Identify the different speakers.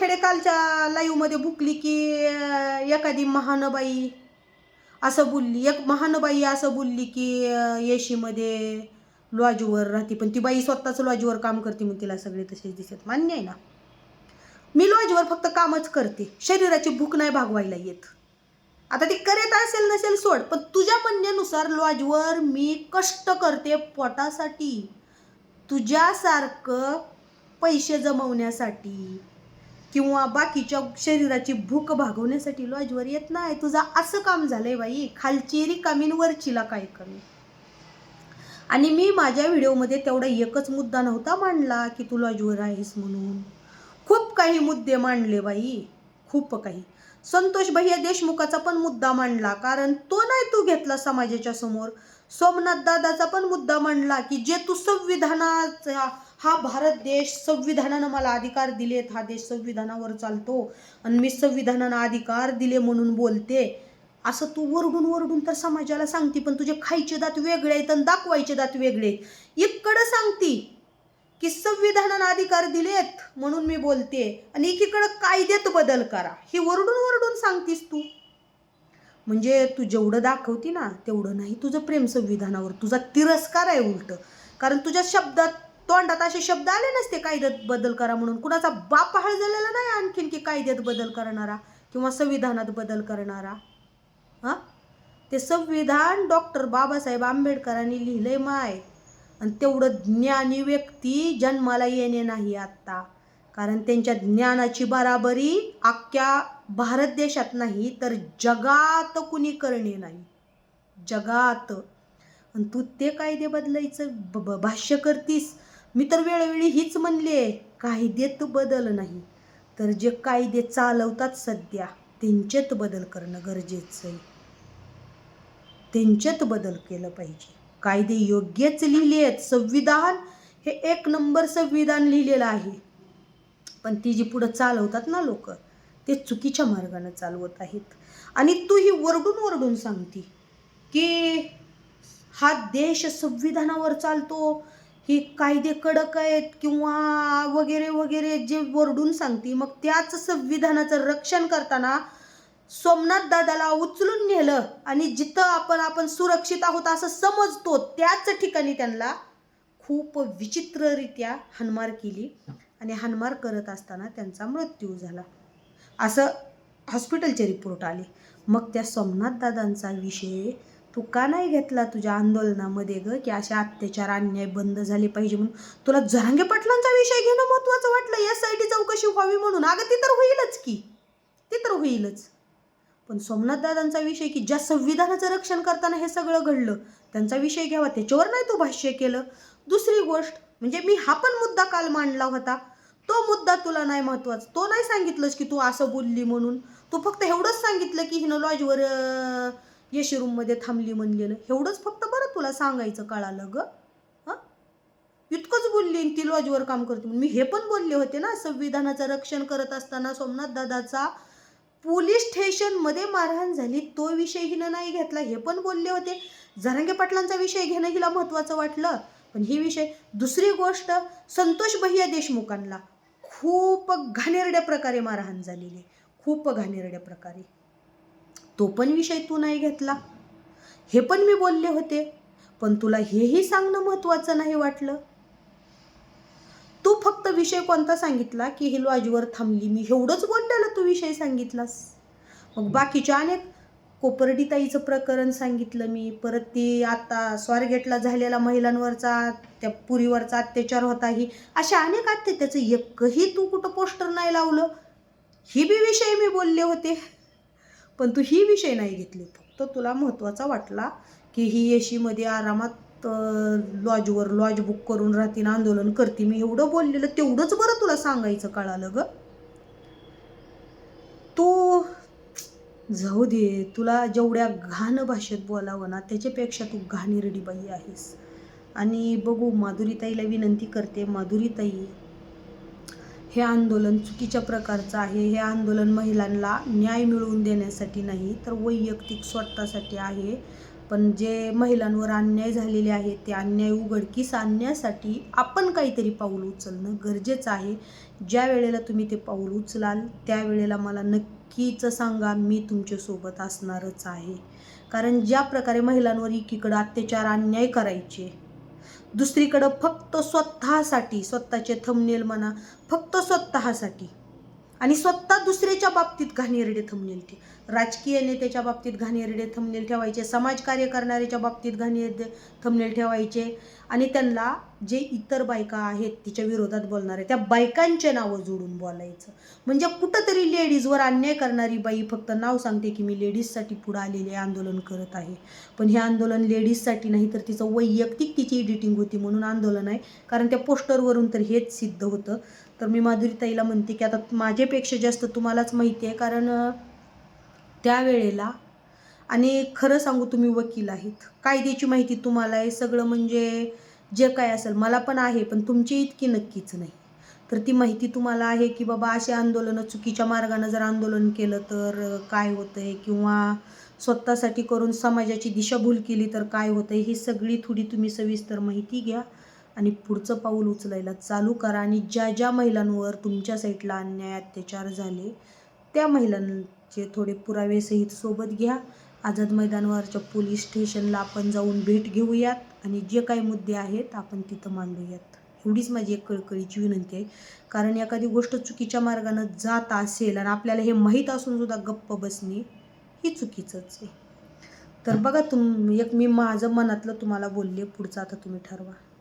Speaker 1: वानखेडे कालच्या लाईव्हमध्ये बुकली की एखादी महानबाई असं बोलली एक महानबाई असं बोलली की येशीमध्ये लॉजवर राहते पण ती बाई स्वतःच लॉजवर काम करते मग तिला सगळे तसेच दिसत. मान्य आहे ना? मी लॉजवर फक्त कामच करते शरीराची भूक नाही भागवायला येत. आता ती करीत असेल नसेल सोड पण तुझ्या म्हणण्यानुसार लॉजवर मी कष्ट करते पोटासाठी. तुझ्यासारखं पैसे जमवण्यासाठी. किंवा बाकीच्या शरीराची भूक भागवण्यासाठी लॉजवर येत नाही. तुझं असं काम झालंय बाई. खालची रिकामी वरचीला काय कमी? आणि मी माझ्या व्हिडिओमध्ये तेवढा एकच मुद्दा नव्हता मांडला की तू लॉजवर आहेस म्हणून. खूप काही मुद्दे मांडले बाई. खूप काही. संतोष भैया देशमुखाचा पण मुद्दा मांडला कारण तो नाही तू घेतला समाजाच्या समोर. सोमनाथ दादाचा पण मुद्दा मांडला की जे तू संविधानाचा हा भारत देश संविधानानं मला अधिकार दिलेत हा देश संविधानावर चालतो आणि मी संविधानानं अधिकार दिले म्हणून बोलते. असं तू वरडून वरडून तर समाजाला सांगते पण तुझे खायचे दात वेगळे आहेत आणि दाखवायचे दात वेगळे आहेत. इकडं सांगती की संविधानानं अधिकार दिलेत म्हणून मी बोलते आणि एकीकडं कायद्यात बदल करा. ही वरडून वरडून सांगतीस तू. म्हणजे तू जेवढं दाखवती ना तेवढं नाही तुझं प्रेम संविधानावर. तुझा तिरस्कार आहे उलट. कारण तुझ्या शब्दात तोंडात असे शब्द आले नसते कायद्यात बदल करा म्हणून. कुणाचा बाप हळ झालेला नाही आणखीन की कायद्यात बदल करणारा किंवा संविधानात बदल करणारा? हां? ते संविधान डॉक्टर बाबासाहेब आंबेडकरांनी लिहिलंय माय. आणि तेवढं ज्ञानी व्यक्ती जन्माला येणे नाही आत्ता. कारण त्यांच्या ज्ञानाची बराबरी अख्ख्या भारत देशात नाही तर जगात कुणी करणे नाही. जगात. आणि तू ते कायदे बदलायचं ब- ब- भाष्य करतीस. मी तर वेळोवेळी हीच म्हणले कायद्यात बदल नाही. तर जे कायदे चालवतात सध्या त्यांच्यात बदल करणं गरजेचं आहे. त्यांच्यात बदल केलं पाहिजे. कायदे योग्यच लिहिले आहेत. संविधान हे एक नंबर संविधान लिहिलेलं आहे. पण ती जी पुढं चालवतात ना लोक ते चुकीच्या मार्गाने चालवत आहेत. आणि तू ही वरडून वरडून सांगती की हा देश संविधानावर चालतो की कायदे कडक आहेत किंवा वगैरे वगैरे जे वरडून सांगते मग त्याच संविधानाचं रक्षण करताना सोमनाथ दादाला उचलून नेलं आणि जिथं आपण आपण सुरक्षित आहोत असं समजतो त्याच ठिकाणी त्यांना खूप विचित्ररित्या हनमार केली आणि हनमार करत असताना त्यांचा मृत्यू झाला. असं हॉस्पिटलचे रिपोर्ट आले. मग त्या सोमनाथ दादांचा विषय तू का नाही घेतला तुझ्या आंदोलनामध्ये ग की अशा अत्याचार अन्याय बंद झाले पाहिजे म्हणून? तुला जरांगे पाटलांचा विषय घेणं महत्त्वाचं वाटलं? एस आय टी चौकशी व्हावी म्हणून? अगं ती तर होईलच की. ती तर होईलच. पण सोमनाथ दादांचा विषय की ज्या संविधानाचं रक्षण करताना हे सगळं घडलं त्यांचा विषय घ्यावा त्याच्यावर नाही तू भाष्य केलं. दुसरी गोष्ट म्हणजे मी हा पण मुद्दा काल मांडला होता. तो मुद्दा तुला नाही महत्त्वाचा. तो नाही सांगितलंस की तू असं बोलली म्हणून. तू फक्त एवढंच सांगितलं की हिनं लॉजवर येशी रूममध्ये थांबली म्हणलेलं. एवढंच फक्त बरं तुला सांगायचं कळालं ग. हां? इतकंच बोलली ती लॉजवर काम करते म्हणून. मी हे पण बोलले होते ना संविधानाचं रक्षण करत असताना सोमनाथ दादाचा पोलीस स्टेशनमध्ये मारहाण झाली. तो विषय हिनं नाही घेतला हे पण बोलले होते. जरांगे पाटलांचा विषय घेणं हिला महत्त्वाचं वाटलं. पण ही विषय दुसरी गोष्ट संतोष भैया देशमुखांना खूप घाणेरड्या प्रकारे मारहाण झालेली खूप घाणेरड्या प्रकारे. तो पण विषय तू नाही घेतला. हे पण मी बोलले होते पण तुला हेही सांगणं महत्त्वाचं नाही वाटलं. तू फक्त विषय कोणता सांगितला की हे लॉजवर थांबली? मी एवढंच बोललेलं तू विषय सांगितलास. मग बाकीच्या अनेक कोपर्डीताईचं प्रकरण सांगितलं मी. परत ती आता स्वारगेटला झालेला महिलांवरचा त्या पुरीवरचा अत्याचार होता ही अशा अनेक अत्याचाराचं एकही तू कुठं पोस्टर नाही लावलं? ही बी विषय मी बोलले होते. पण तू ही विषय नाही घेतली. फक्त तुला महत्त्वाचा वाटला की ही येशीमध्ये आरामात लॉजवर लॉज बुक करून राहतीन आंदोलन करते मी एवढं बोललेलं तेवढंच बरं तुला सांगायचं कळालं ग. तू जाऊ दे तुला जेवढ्या घाण भाषेत बोलावं ना त्याच्यापेक्षा तू घाणेरडी बाई आहेस. आणि बघू माधुरीताईला विनंती करते माधुरीताई हे आंदोलन चुकीच्या प्रकारचं आहे हे आंदोलन महिलांना न्याय मिळवून देण्यासाठी नाही तर वैयक्तिक स्वार्थासाठी आहे. पण जे महिलांवर अन्याय झालेले आहे ते अन्याय उघडकीस आणण्यासाठी आपण काहीतरी पाऊल उचलणं गरजेचं आहे. ज्या वेळेला तुम्ही ते पाऊल उचलाल त्यावेळेला मला नक्कीच सांगा मी तुमच्यासोबत असणारच आहे. कारण ज्या प्रकारे महिलांवर एकीकडं अत्याचार अन्याय करायचे दुसरीकडं फक्त स्वतःसाठी स्वतःचे थंबनेल म्हणा फक्त स्वतःसाठी. आणि स्वतः दुसऱ्याच्या बाबतीत घाणेरडे थंबनेल ठे राजकीय नेत्याच्या बाबतीत घाणेरडे थंबनेल ठेवायचे समाजकार्य करणाऱ्याच्या बाबतीत घाणेरडे थंबनेल ठेवायचे. आणि त्यांना जे इतर बायका आहेत तिच्या विरोधात बोलणारे त्या बायकांचे नावं जोडून बोलायचं. म्हणजे कुठंतरी लेडीजवर अन्याय करणारी बाई फक्त नाव सांगते की मी लेडीजसाठी पुढं आलेले आंदोलन करत आहे. पण हे आंदोलन लेडीजसाठी नाही तर तिचं वैयक्तिक तिची एडिटिंग होती म्हणून आंदोलन आहे. कारण त्या पोस्टरवरून तर हेच सिद्ध होतं. तर मी माधुरीताईला म्हणते की आता माझ्यापेक्षा जास्त तुम्हालाच माहिती आहे कारण त्यावेळेला आणि खरं सांगू तुम्ही वकील आहेत. कायद्याची माहिती तुम्हाला आहे. सगळं म्हणजे जे काय असेल मला पण आहे पण तुमची इतकी नक्कीच नाही. तर ती माहिती तुम्हाला आहे की बाबा असे आंदोलनं चुकीच्या मार्गानं जर आंदोलन केलं तर काय होतं आहे किंवा स्वतःसाठी करून समाजाची दिशाभूल केली तर काय होतं आहे ही सगळी थोडी तुम्ही सविस्तर माहिती घ्या आणि पुढचं पाऊल उचलायला चालू करा. आणि ज्या ज्या महिलांवर तुमच्या साईडला अन्याय अत्याचार झाले त्या महिलांचे थोडे पुरावेसहित सोबत घ्या. आझाद मैदानावरच्या पोलीस स्टेशनला आपण जाऊन भेट घेऊयात आणि जे काही मुद्दे आहेत आपण तिथं मांडूयात. एवढीच माझी एक कळकळीची विनंती आहे. कारण एखादी गोष्ट चुकीच्या मार्गानं जात असेल आणि आपल्याला हे माहीत असून सुद्धा गप्प बसणे ही चुकीचंच आहे. तर बघा तुम एक मी माझं मनातलं तुम्हाला बोलले पुढचं आता तुम्ही ठरवा.